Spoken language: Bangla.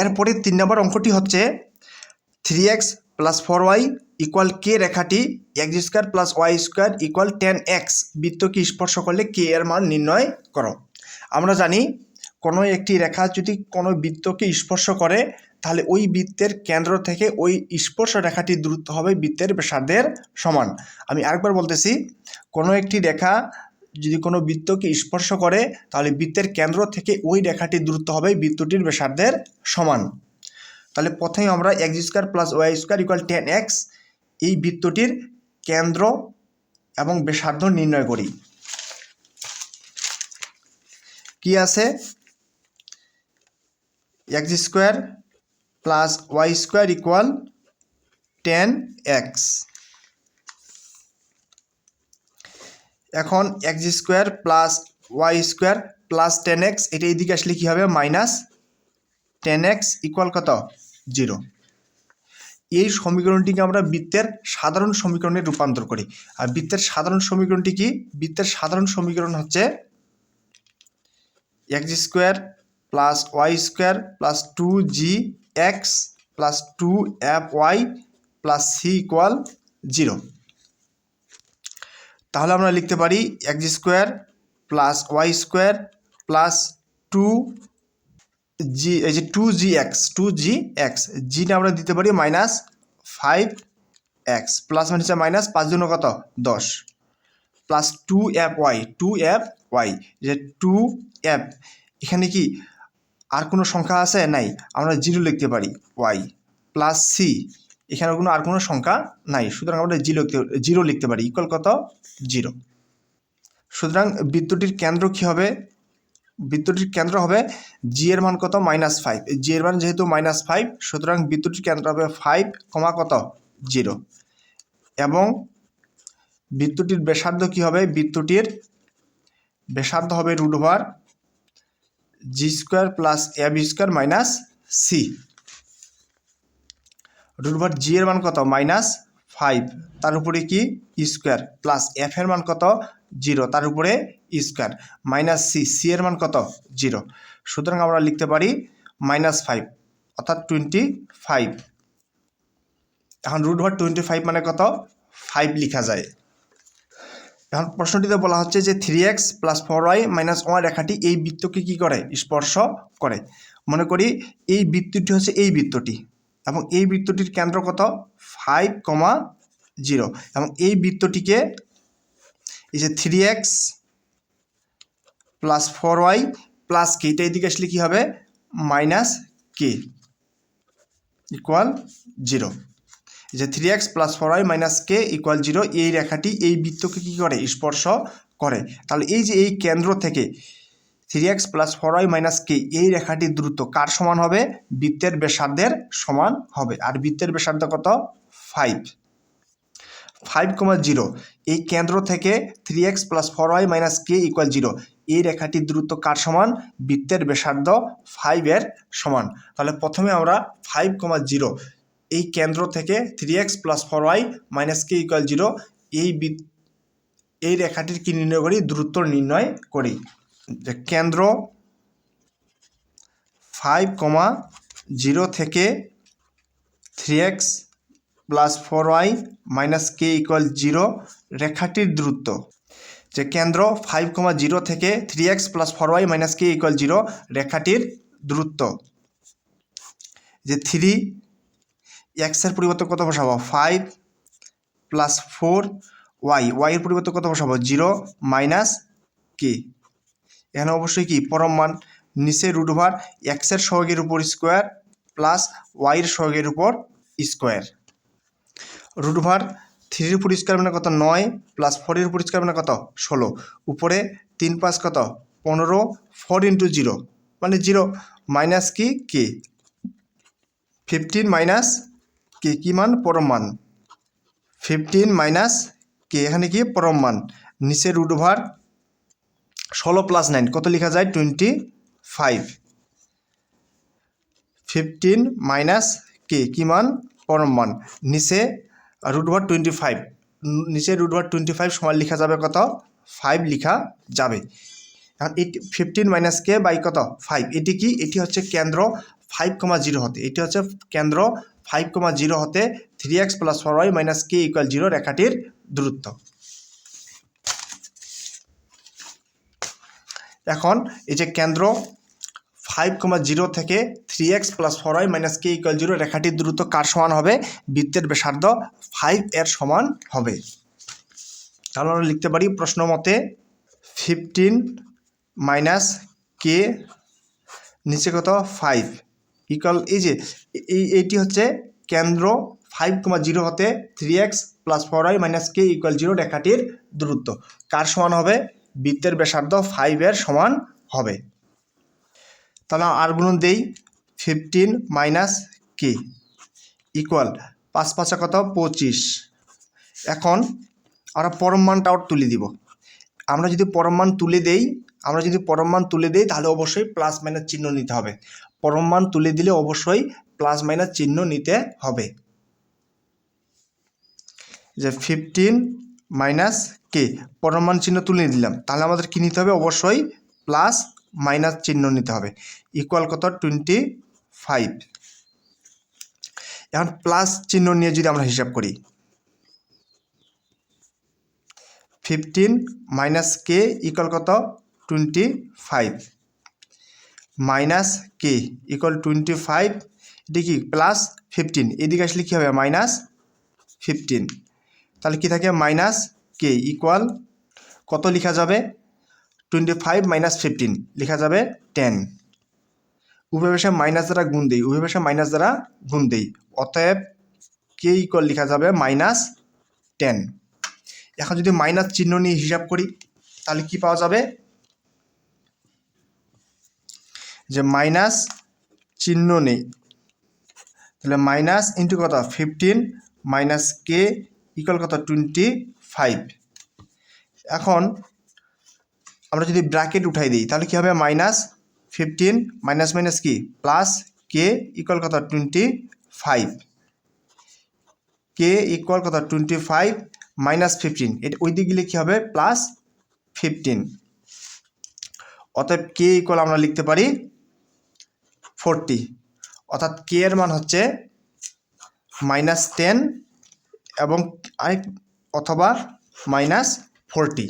এরপরে তিন নম্বর অঙ্কটি হচ্ছে three x plus four y equal k রেখাটি x square plus y square equal ten x বৃত্তকে স্পর্শ করলে কে এর মান নির্ণয় করো। আমরা জানি কোনো একটি রেখা যদি কোনো বৃত্তকে স্পর্শ করে, তাহলে ওই বৃত্তের কেন্দ্র থেকে ওই স্পর্শ রেখাটির দূরত্ব হবে বৃত্তের ব্যাসার্ধের সমান। আমি আরেকবার বলতেছি, কোনো একটি রেখা যদি কোনো বৃত্তকে স্পর্শ করে, তাহলে বৃত্তের কেন্দ্র থেকে ওই রেখাটির দূরত্ব হবে, বৃত্তটির ব্যাসার্ধের সমান। তাহলে প্রথমে আমরা x square plus y square equal ten x এই বৃত্তটির কেন্দ্র এবং ব্যাসার্ধ নির্ণয় করি। কি আছে? X square plus y square equal ten x এখন x square plus y square plus ten x এটা এইদিকে আসলে কী হবে? মাইনাস টেন এক্স ইকুয়াল কত? জিরো এই সমীকরণটিকে আমরা বৃত্তের সাধারণ সমীকরণে রূপান্তর করি। আর বৃত্তের সাধারণ সমীকরণটি কি? বৃত্তের সাধারণ সমীকরণ হচ্ছে x square plus y square plus two g x plus two f y plus c equal zero তাহলে আমরা লিখতে পারি x square plus y square plus two g এই যে two g x two g x জিটা আমরা দিতে পারি মাইনাস ফাইভ এক্স প্লাস মানে হচ্ছে মাইনাস পাঁচ জন্য কত? দশ। Plus two f y two f y যে টু এফ এখানে কি আর কোনো সংখ্যা আছে? নাই। আমরা জিরো লিখতে পারি ওয়াই প্লাস সি এখানে কোনো আর কোনো সংখ্যা নাই। সুতরাং আমরা জিরো জিরো লিখতে পারি। ইকুয়াল কত? জিরো। সুতরাং বৃত্তটির কেন্দ্র কী হবে? বৃত্তটির কেন্দ্র হবে জি এর মান কত? মাইনাস ফাইভ জি এর মান যেহেতু মাইনাস ফাইভ সুতরাং বৃত্তটির কেন্দ্র হবে ফাইভ কমা কত? জিরো। এবং বৃত্তটির ব্যাসার্ধ কী হবে? বৃত্তটির ব্যাসার্ধ হবে root over g square plus a b square minus c root over g এর মান কত? মাইনাস ফাইভ তার উপরে কি? স্কোয়ার প্লাস এফ এর মান কত? জিরো তার উপরে স্কোয়ার মাইনাস সি সি এর মান কত? জিরো সুতরাং আমরা লিখতে পারি মাইনাস ফাইভ অর্থাৎ টোয়েন্টি ফাইভ এখন রুট ওভার টোয়েন্টি ফাইভ মানে কত? ফাইভ লেখা যায়। এখন প্রশ্নটিতে বলা হচ্ছে যে three x plus four y minus one রেখাটি এই বৃত্তকে কী করে? স্পর্শ করে। মনে করি এই বৃত্তটি হচ্ছে এই বৃত্তটি। এবং এই বৃত্তটির কেন্দ্র কত? ফাইভ কমা জিরো এবং এই বৃত্তটিকে এই যে three x plus four y plus k এটা এদিকে আসলে কী হবে? মাইনাস কে ইকুয়াল জিরো যে three x plus four y minus k equal zero এই রেখাটি এই বৃত্তকে কী করে? স্পর্শ করে। তাহলে এই যে এই কেন্দ্র থেকে three x plus four y minus k এই রেখাটির দূরত্ব কার সমান হবে? বৃত্তের ব্যাসার্ধের সমান হবে। আর বৃত্তের ব্যাসার্ধ কত? ফাইভ ফাইভ কমা জিরো এই কেন্দ্র থেকে three x plus four y minus k equal zero এই রেখাটির দূরত্ব কার সমান? বৃত্তের ব্যাসার্ধ ফাইভের সমান। তাহলে প্রথমে আমরা ফাইভ কমা জিরো এই কেন্দ্র থেকে three x plus four y minus k equal zero এই এই রেখাটির কি নির্ণয় করি? দূরত্ব নির্ণয় করি। যে কেন্দ্র ফাইভ কমা জিরো থেকে three x plus four y minus k equal zero রেখাটির দূরত্ব। যে কেন্দ্র ফাইভ কমা জিরো থেকে three x plus four y minus k equal zero রেখাটির দূরত্ব। যে থ্রি এক্সের পরিবর্তে কত বসাবো? ফাইভ প্লাস ফোর ওয়াই ওয়াইয়ের পরিবর্তে কত বসাবো? জিরো মাইনাস কে এখানে অবশ্যই কি? পরম মান নিচে রুট ওভার এক্সের সহগের উপর স্কোয়ার প্লাস ওয়াইয়ের সহগের উপর স্কোয়ার রুট ওভার থ্রির উপর স্কোয়ার মানে কত? নয় প্লাস ফোরের উপর স্কোয়ার মানে কত? ষোলো। উপরে তিন পাঁচ কত? পনেরো। ফোর ইন্টু জিরো মানে জিরো মাইনাস কি? কে ফিফটিন মাইনাস কে কি মান? পরম মান। ফিফটিন মাইনাস কে এখানে কি পরম মান। নিচে রুট ওভার ষোলো প্লাস নাইন কত লেখা যায়? Twenty five fifteen minus k কি মান? পরম মান। নিচে রুট ওভার টোয়েন্টি ফাইভ নিচে রুট ওভার টোয়েন্টি ফাইভ সমান লেখা যাবে কত? ফাইভ লেখা যাবে। এখন এইটি ফিফটিন মাইনাস কে বাই কত? ফাইভ এটি কি? এটি হচ্ছে কেন্দ্র ফাইভ কমা জিরো হতে। এটি হচ্ছে কেন্দ্র ফাইভ কমা জিরো হতে। Three x plus four y minus k equal zero রেখাটির দূরত্ব। এখন এই যে কেন্দ্র ফাইভ কমা জিরো থেকে three x plus four y minus k equal zero রেখাটির দ্রুত কার সমান হবে? বৃত্তের ব্যাসার্ধ ফাইভ এর সমান হবে। তাহলে আমরা লিখতে পারি প্রশ্ন মতে ফিফটিন মাইনাস কে নিচে কত? ফাইভ ইকুয়াল এই যে, এই, এইটি হচ্ছে কেন্দ্র ফাইভ কমা জিরো হতে three x plus four y minus k equal zero রেখাটির দূরত্ব। কার সমান হবে? বৃত্তের ব্যাসার্ধ ফাইভের সমান হবে। তাহলে আর গুণন দেই ফিফটিন মাইনাস কে ইকুয়াল পাঁচ পাঁচা কত? পঁচিশ। এখন আমরা পরম মানটা আউট তুলে দিব। আমরা যদি পরম মান তুলে দেই, আমরা যদি পরম মান তুলে দেই, তাহলে অবশ্যই প্লাস মাইনাস চিহ্ন নিতে হবে। পরম মান তুলে দিলে অবশ্যই প্লাস মাইনাস চিহ্ন নিতে হবে। যে ফিফটিন মাইনাস কে? পরম মান চিহ্ন তুলে দিলাম তাহলে আমাদের কী নিতে হবে? অবশ্যই প্লাস মাইনাস চিহ্ন নিতে হবে। ইকুয়াল কত? টোয়েন্টি ফাইভ এখন প্লাস চিহ্ন নিয়ে যদি আমরা হিসাব করি ফিফটিন মাইনাস কে ইকুয়াল কত? Twenty five minus k equal twenty five এটি কি? প্লাস ফিফটিন এদিকে আসলে কী হবে? মাইনাস ফিফটিন তাহলে কী থাকে? মাইনাস কে ইকুয়াল কত লেখা যাবে? টোয়েন্টি ফাইভ মাইনাস ফিফটিন লেখা যাবে টেন উভয় ভাষায় মাইনাস দ্বারা গুণ দিই, উভয় ভাষায় মাইনাস দ্বারা গুণ দিই। অতএব কে ইকুয়াল লেখা যাবে মাইনাস টেন এখন যদি মাইনাস চিহ্ন নিয়ে হিসাব করি, তাহলে কি পাওয়া যাবে? যে মাইনাস চিহ্ন নেই। তাহলে মাইনাস ইন্টু কত? ফিফটিন মাইনাস কে ইকুয়াল কত? টোয়েন্টি ফাইভ এখন আমরা যদি ব্র্যাকেট উঠাই দিই, তাহলে কী হবে? মাইনাস ফিফটিন মাইনাস মাইনাস কি? প্লাস কে ইকুয়াল কত? টোয়েন্টি ফাইভ কে ইকুয়াল কত? টোয়েন্টি ফাইভ মাইনাস ফিফটিন এটা ওই দিকে গেলে কী হবে? প্লাস ফিফটিন অতএব কে ইকুয়াল আমরা লিখতে পারি ফোরটি অর্থাৎ কে এর মান হচ্ছে মাইনাস টেন এবং আরেক অথবা মাইনাস ফোরটি